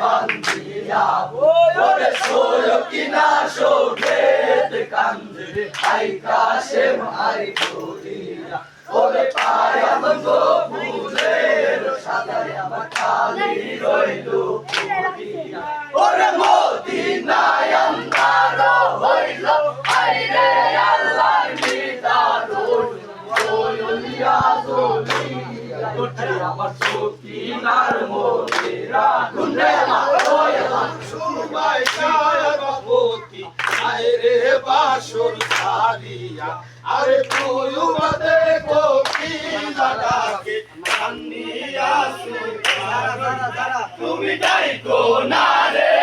bandiya Ore solo kina shoket kandir Ay kashem ay kuriya Ore payam go puler Shadayam kali roilu আমার সকিনার মোদিরা গুনে মারোয়ালান আরে বাসুর সারিয়া আরে কুয়ুবতে কোকি তুমি তাই কোনারে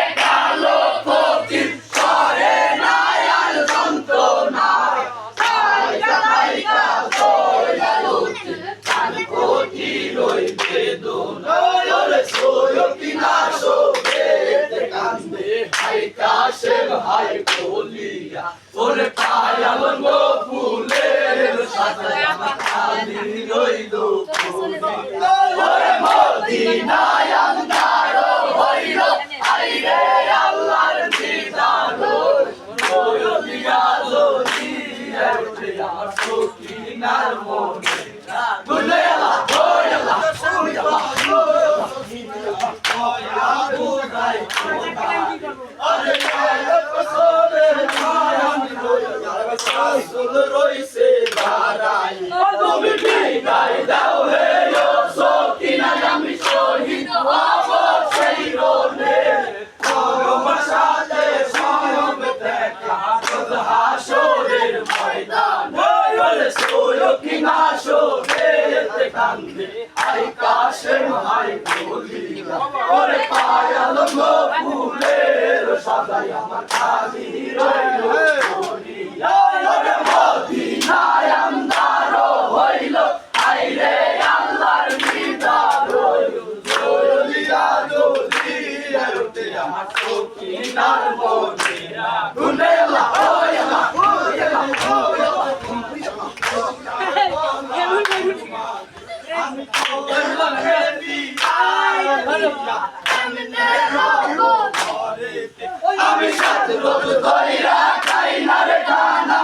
আমি সাথে রোজ ধরি রাখাই না রে খানা।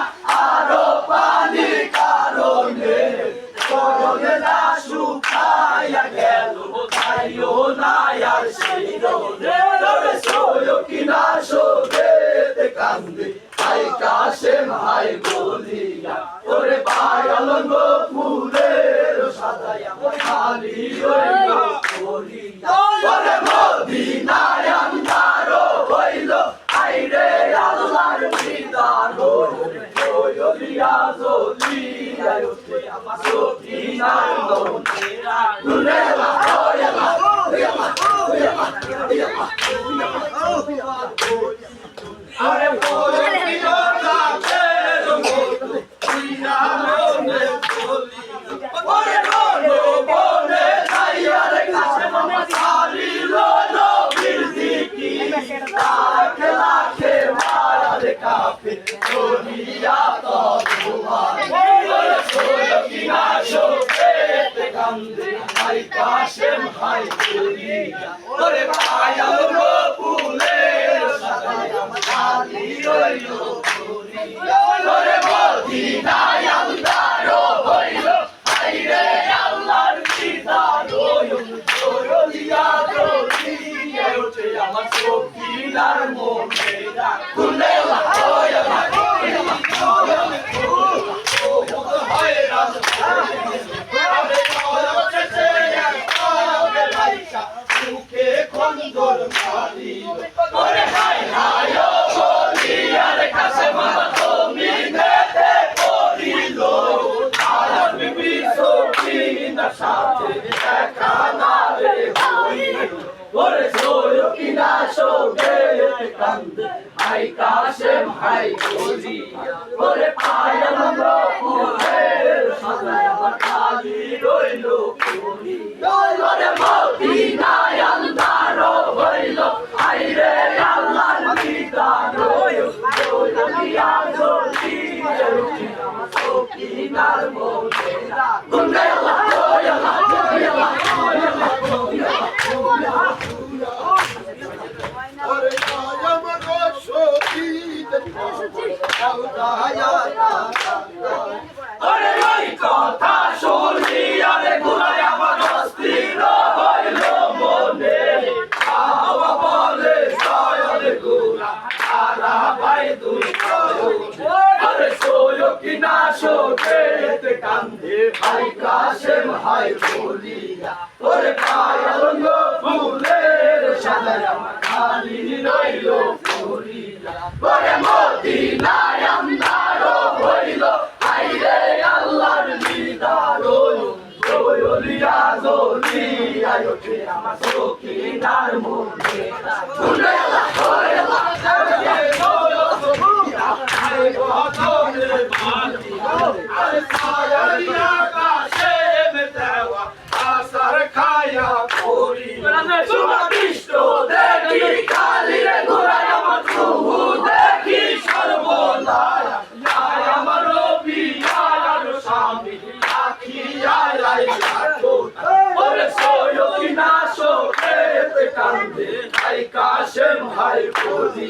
Sofia, Sofia, Sofia, Sofia, Sofia, সাথে দেখা না রে হই ওরে সোলো কি না শোকে কান্দ। হাই কাশেম হাই গোজি ওরে পায়ল মোহের সাদা আমার কালি রইল পুরি ওরে মদিনায় আরে ওই কথা শুনি আরে ঘুরাই আমার অস্থির হইল মনে। বাবা বলে সয়লে ঘুরা আরা ভাই দুই আরে সোয় কিনা শোকে কান্দে ভাই, কাশেম হাই বলিয়া। ওরে পায়াল ফুলের সাদায় আমার খালি রইল ফুলিয়া ওরে মদিনায় আন্দার হইল আইরে আল্লাহর দিদার জলিয়া জলিয়া ওঠে আমার সখিনার মনে শুনে আল্লাহ ওরে আল্লাহ সুমাদিষ্ট দেখি কালি রে ঘোরায় আমার প্রভু দেখি সর্বদায় আয় আমার রবি আয় আর স্বামী আখি আয় আয় লাখো ওরে সোয় কিনা শোকে কান্দে আই কাশেম ভাই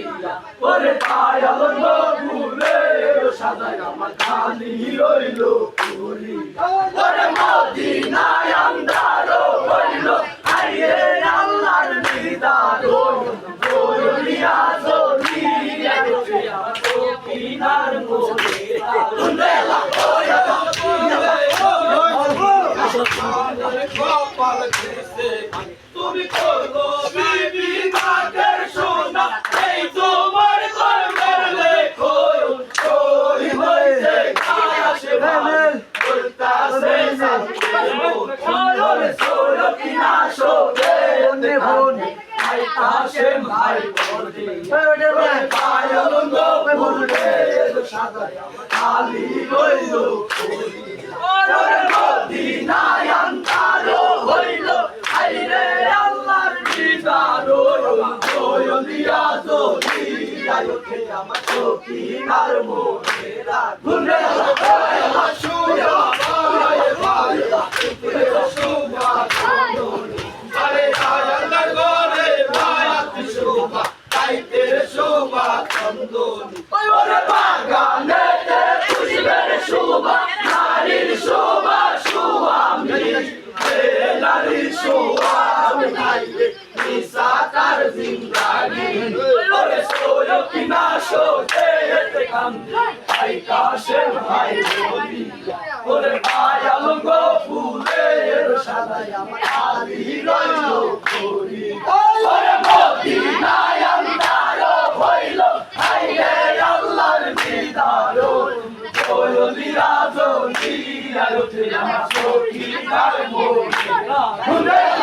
ওরে পায়াল ভুলে সাদায় আমার কালি রইল পুরি ওরে মদিনায় আন্দার হইল আইরে আল্লাহর দিদার জলিয়া জলিয়া রোজে আমার সখিনার মনে তুন্দেলা তুমি করল বিবি মাকের সোনা এই তোমার কর্মের লেখো ওই হইছে কাশে ভাই বলতাছে সাথে সোলো কিনা শোবে বোন ভাই কাশেম ভাই বলি পায়ল গো বলবে রইল ওরে মদিনায় আন্দারো হইল আইরে আল্লাহর দিদার জলিয়া জলিয়া ওঠে আমার সখিনার মনে রাখুনে। আল্লাহ নিশা তার জিন্দাগি ওরে সোয় কিনা শোতে কান্দে ভাই কাশেম ভাই বলিয়া ওরে পায়াল গো ফুলের সাদায় আমার আলি রইল করি ওরে মদিনায় আন্দার হইল আইরে আল্লাহর দিদার জলিয়া জলিয়া ওঠে আমার সখিনার মনে শুনে